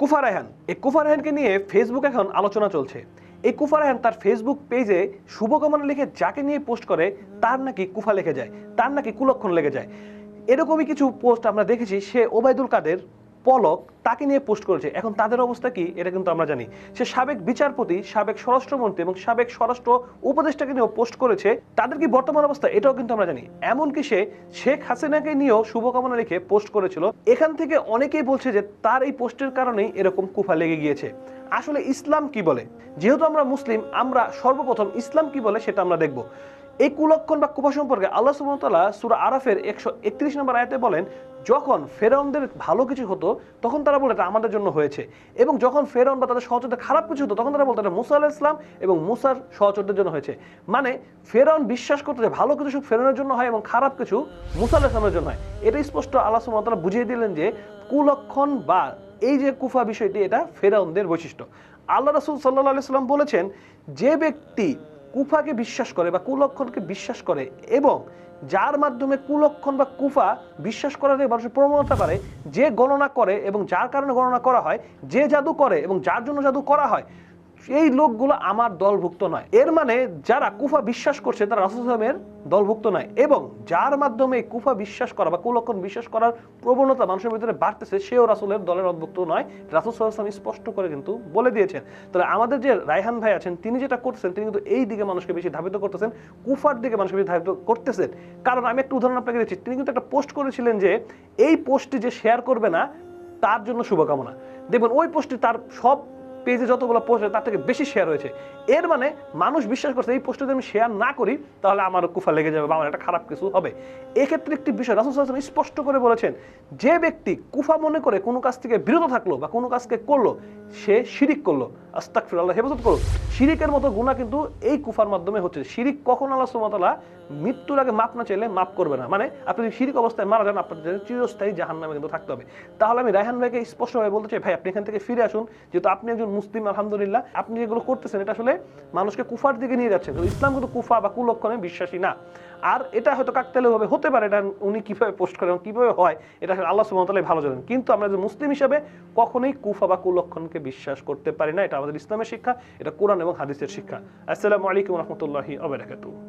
কুফা রায়হান এই কুফা রায়হানকে নিয়ে ফেসবুক এখন আলোচনা চলছে। এই কুফা রায়হান তার ফেসবুক পেজে শুভকামনা লিখে যাকে নিয়ে পোস্ট করে, তার নাকি কুফা লেখে যায়, তার নাকি কুলক্ষণ লেগে যায়। এরকমই কিছু পোস্ট আমরা দেখেছি, সে ওবায়দুল কাদের পলক তাকে নিয়ে পোস্ট করেছে। এখন তাদের অবস্থা কি, এটা কিন্তু আমরা জানি। সে সাবেক বিচারপতি, সাবেক স্বরাষ্ট্রমন্ত্রী এবং সাবেক স্বরাষ্ট্র উপদেষ্টাকে নিয়েও পোস্ট করেছে। তাদের কি বর্তমান অবস্থা, এটাও কিন্তু আমরা জানি। এমনকি সে শেখ হাসিনাকে নিয়েও শুভকামনা লিখে পোস্ট করেছিল। এখান থেকে অনেকেই বলছে যে তার এই পোস্টের কারণেই এরকম কুফা লেগে গিয়েছে। আসলে ইসলাম কি বলে? যেহেতু আমরা মুসলিম, আমরা সর্বপ্রথম ইসলাম কি বলে সেটা আমরা দেখব। এই কুলক্ষণ বা কুফা সম্পর্কে আল্লাহ সুবহানাহু সুরা আরাফের একশো একত্রিশ নম্বর আয়তে বলেন, যখন ফেরাউনদের ভালো কিছু হতো, তখন তারা বলে এটা আমাদের জন্য হয়েছে। এবং যখন ফেরাউন বা তাদের সহচরদের খারাপ কিছু হতো, তখন তারা বলতো এটা মুসা আলাহ ইসলাম এবং মুসার সহচরদের জন্য হয়েছে। মানে ফেরাউন বিশ্বাস করতো যে ভালো কিছু ফেরাউনের জন্য হয় এবং খারাপ কিছু মুসা আলাহ ইসলামের জন্য হয়। এটা স্পষ্ট আল্লাহ সুবহানাহু বুঝিয়ে দিলেন যে কুলক্ষণ বা এই যে কুফা বিষয়টি, এটা ফেরাউনদের বৈশিষ্ট্য। আল্লাহ রাসূল আলাইহি সাল্লাম বলেছেন, যে ব্যক্তি কুফাকে বিশ্বাস করে বা কুলক্ষণকে বিশ্বাস করে এবং যার মাধ্যমে কুলক্ষণ বা কুফা বিশ্বাস করার মানুষের প্রবণতা করে যে গণনা করে এবং যার কারণে গণনা করা হয়, যে জাদু করে এবং যার জন্য জাদু করা হয় এই লোকগুলো আমার দলভুক্ত নয়। এর মানে যারা কুফা বিশ্বাস করছে, তারা রাসুলের দলভুক্ত নয়। এবং যার মাধ্যমে কুফা বিশ্বাস করা বা কুলক্ষণ বিশ্বাস করার প্রবণতা মানুষের ভিতরে বাড়তেছে, সেও রাসুলের দলের অন্তর্ভুক্ত নয়। রাসুল স্পষ্ট করে কিন্তু বলে দিয়েছেন। তাহলে আমাদের যে রায়হান ভাই আছেন, তিনি যেটা করতেছেন, তিনি কিন্তু এই দিকে মানুষকে বেশি ধাবিত করতেছেন, কুফার দিকে মানুষকে বেশি ধাবিত করতেছেন। কারণ আমি একটা উদাহরণ আপনাকে দিচ্ছি, তিনি কিন্তু একটা পোস্ট করেছিলেন যে, এই পোস্টটি যে শেয়ার করবে না, তার জন্য শুভকামনা। দেখবেন ওই পোস্টটি তার সব পেজে যতগুলো পোস্ট তার থেকে বেশি শেয়ার হয়েছে। এর মানে মানুষ বিশ্বাস করছে, এই পোস্টে যদি আমি শেয়ার না করি, তাহলে আমার কুফা লেগে যাবে বা আমার একটা খারাপ কিছু হবে। এক্ষেত্রে একটি বিষয়, রাসুল সাল্লাম স্পষ্ট করে বলেছেন, যে ব্যক্তি কুফা মনে করে কোনো কাজ থেকে বিরত থাকল বা কোনো কাজকে করল, সে শিরিক করল। আস্তাক আল্লাহ হেফাজত করো শিরিকের মতো গুণা কিন্তু এই কুফার মাধ্যমে হচ্ছে। শিরিক কখন আল্লাহ সুমতলা মৃত্যুর আগে মাপ না চাইলে মাপ করবে না। মানে আপনি যদি শিরিক অবস্থায় মারা যান, আপনার জন্য চিরস্থায়ী জাহান নামে কিন্তু থাকতে হবে। তাহলে আমি রায়হান ভাইকে স্পষ্টভাবে বলতে চাই, ভাই, আপনি এখান থেকে ফিরে আসুন। যেহেতু আপনি একজন মুসলিম, আলহামদুলিল্লাহ, আপনি যেগুলো করতেছেন, এটা আসলে মানুষকে কুফার দিকে নিয়ে যাচ্ছেন। ইসলাম কিন্তু কুফা বা কুলক্ষণে বিশ্বাসী না। আর এটা হয়তো কাকতালে ভাবে হতে পারে এটা উনি কীভাবে পোস্ট করেন কীভাবে হয় এটা আল্লাহ সুমতালাই ভালো জানেন। কিন্তু আমরা যে মুসলিম হিসাবে কখনোই কুফা বা কুলক্ষণকে বিশ্বাস করতে পারি না এটা আমাদের ইসলামের শিক্ষা এটা কোরআন এবং হাদিসের শিক্ষা। আসসালামু আলাইকুম রহমতুল্লাহি আবরাকাতু